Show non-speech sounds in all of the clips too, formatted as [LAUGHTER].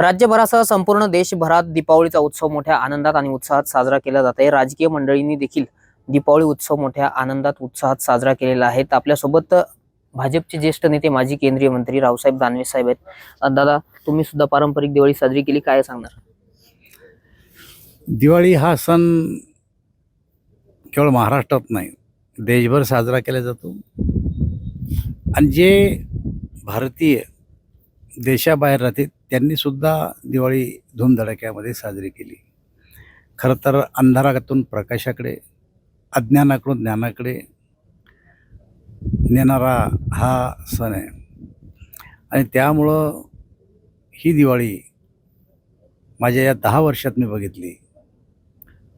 राज्यभरासह संपूर्ण देशभरात दीपावलीचा उत्सव मोठ्या आनंदात आणि उत्साहात साजरा केला जात आहे. राजकीय मंडळींनी देखील दीपावली उत्सव मोठ्या आनंदात उत्साहात साजरा केलेला आहे. तर आपल्यासोबत भाजपचे ज्येष्ठ नेते माजी केंद्रीय मंत्री रावसाहेब दानवे साहेब आहेत. दादा तुम्ही सुद्धा पारंपरिक दिवाळी साजरी केली काय सांगणार? दिवाळी हा सण केवळ महाराष्ट्रात नाही देशभर साजरा केला जातो. आणि जे भारतीय देशाबाहेर राहते त्यांनीसुद्धा दिवाळी धूमधडाक्यामध्ये साजरी केली. खरं तर अंधारातून प्रकाशाकडे अज्ञानाकडून ज्ञानाकडे नेणारा हा सण आहे. आणि त्यामुळं ही दिवाळी माझ्या या दहा वर्षात मी बघितली.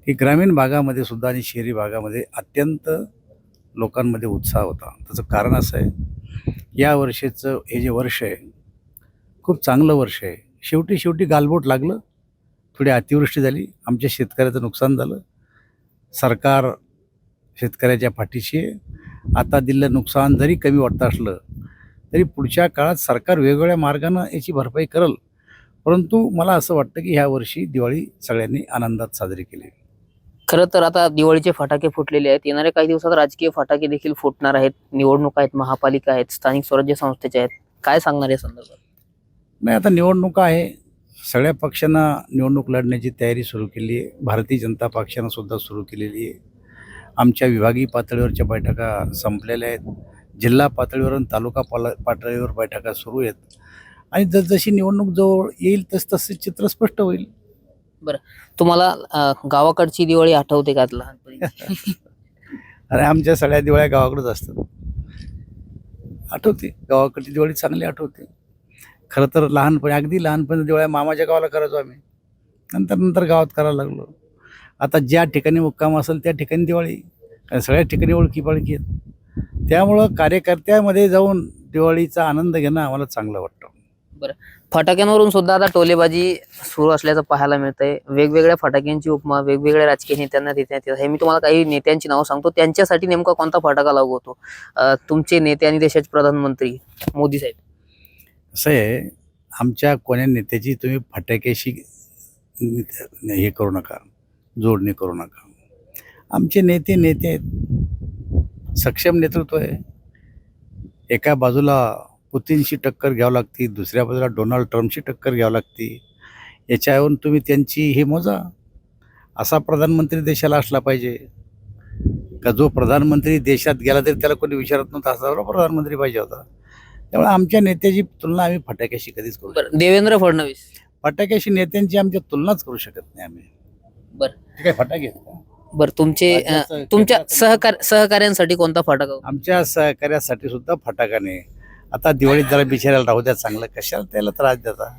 की ग्रामीण भागामध्ये सुद्धा आणि शहरी भागामध्ये अत्यंत लोकांमध्ये उत्साह होता. त्याचं कारण असं आहे या वर्षीचं हे जे वर्ष आहे खूप चांगलं वर्ष आहे. शेवटी शेवटी गालबोट लागलं थोडी अतिवृष्टी झाली आमच्या शेतकऱ्याचं नुकसान झालं. सरकार शेतकऱ्याच्या पाठीशी आहे. आता दिलेलं नुकसान जरी कमी वाटतं असलं तरी पुढच्या काळात सरकार वेगवेगळ्या मार्गानं याची भरपाई करल. परंतु मला असं वाटतं की ह्या वर्षी दिवाळी सगळ्यांनी आनंदात साजरी केली. खरं तर आता दिवाळीचे फटाके फुटलेले आहेत. येणाऱ्या काही दिवसात राजकीय फटाके देखील फुटणार आहेत. निवडणुका आहेत महापालिका आहेत स्थानिक स्वराज्य संस्थेच्या आहेत. काय सांगणार या संदर्भात? नाही आता निवडणुका आहे. सगळ्या पक्षांना निवडणूक लढण्याची तयारी सुरू केली आहे. भारतीय जनता पक्षानं सुद्धा सुरू केलेली आहे. आमच्या विभागीय पातळीवरच्या बैठका संपलेल्या आहेत. जिल्हा पातळीवर आणि तालुका पाला पातळीवर बैठका सुरू आहेत. आणि जसजशी निवडणूक जवळ येईल तस तसे चित्र स्पष्ट होईल. तुम्हाला अ, गावाकडची दिवाळी आठवते का लहानपणी? [LAUGHS] आणि आमच्या सगळ्या दिवाळ्या गावाकडेच असतात. आठवते. गावाकडची दिवाळी चांगली आठवते. खरं तर लहानपणी अगदी लहानपणी दिवाळ्या मामाच्या गावाला करायचो आम्ही नंतर नंतर गावात करायला लागलो. आता ज्या ठिकाणी मुक्काम असेल त्या ठिकाणी दिवाळी कारण सगळ्या ठिकाणी ओळखी पाळखी आहेत. त्यामुळं कार्यकर्त्यामध्ये जाऊन दिवाळीचा आनंद घेणं आम्हाला चांगलं वाटतं. फटाक्यांवरून सुद्धा आता टोलेबाजी सुरू असल्याचं पाहायला मिळतंय. वेगवेगळ्या फटाक्यांची उपमा वेगवेगळ्या राजकीय नेत्यांना देण्यात येत हे मी तुम्हाला काही नेत्यांची नावं सांगतो. त्यांच्यासाठी नेमका कोणता फटाका लागू होतो? तुमचे नेते आणि देशाचे प्रधानमंत्री मोदी साहेब. असं आहे आमच्या कोण्या नेत्याची तुम्ही फटाक्याशी हे करू नका जोडणी करू नका. आमचे नेते नेते आहेत. सक्षम नेतृत्व आहे. एका बाजूला पुतीनशी टक्कर घ्यावं लागती दुसऱ्या बाजूला डोनाल्ड ट्रम्पशी टक्कर घ्यावं लागती. याच्यावरून तुम्ही त्यांची हे मोजा. असा प्रधानमंत्री देशाला असला पाहिजे. का जो प्रधानमंत्री देशात गेला तरी त्याला कोणी विचारत नव्हता असा प्रधानमंत्री पाहिजे होता. त्यामुळे आमच्या नेत्याची तुलना आम्ही फटाक्याशी कधीच करू बरं देवेंद्र फडणवीस. फटाक्याशी नेत्यांची आमच्या तुलनाच करू शकत नाही आम्ही. बरं. ते काय फटाके आहेत का? बरं तुमचे अ, राज्याचं तुमच्या केंद्राचं- सहकार सहकार्यांसाठी कोणता फटाका आमच्या सहकार्यासाठी सुद्धा फटाका नाही. आता दिवाळीत जरा बिचारायला राहू द्या चांगलं. कशाला त्याला त्रास देता?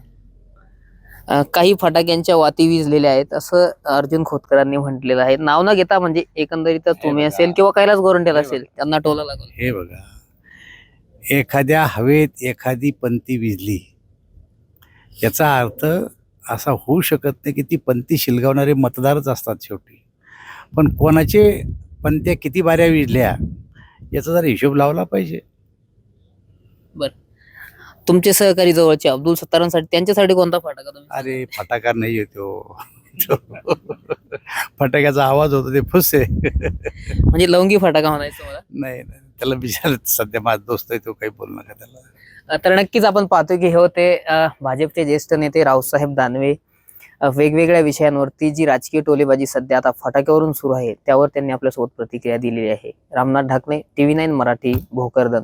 अ, काही फटाक्यांच्या वाती विजलेल्या आहेत असं अर्जुन खोतकरांनी म्हटलेलं आहे. नाव न घेता म्हणजे एकंदरीत तुम्ही बघा. असेल किंवा कैलास गोरंट्याला हे असेल त्यांना टोला लागल. हे बघा. एखाद्या हवेत एखादी पंती विजली याचा अर्थ असा होऊ शकत नाही की ती पंती शिलगावणारे मतदारच असतात शेवटी. पण कोणाचे पंत्या किती बाऱ्या विजल्या याचा जरा हिशोब लावला पाहिजे. तुमचे सहकारी जवळचे अब्दुल सत्तारांसाठी त्यांच्यासाठी कोणता फटाका तुम्ही? अरे फटाका नाही येतो फटाक्याचा आवाज होतो ते फुस म्हणजे लवंगी फटाका म्हणायचं मला. नाही नाही. त्याला बिचार सध्या माझा दोस्त आहे तो काही बोलू नका त्याला. तर नक्कीच आपण पाहतो की हे होते भाजपचे ज्येष्ठ नेते रावसाहेब दानवे. वेगवेगळ्या विषयांवरती जी राजकीय टोलेबाजी सध्या आता फटाक्यावरून सुरू आहे त्यावर त्यांनी आपल्यासोबत प्रतिक्रिया दिलेली आहे. Ramnath Dhakane TV nine Marathi Bhokardan.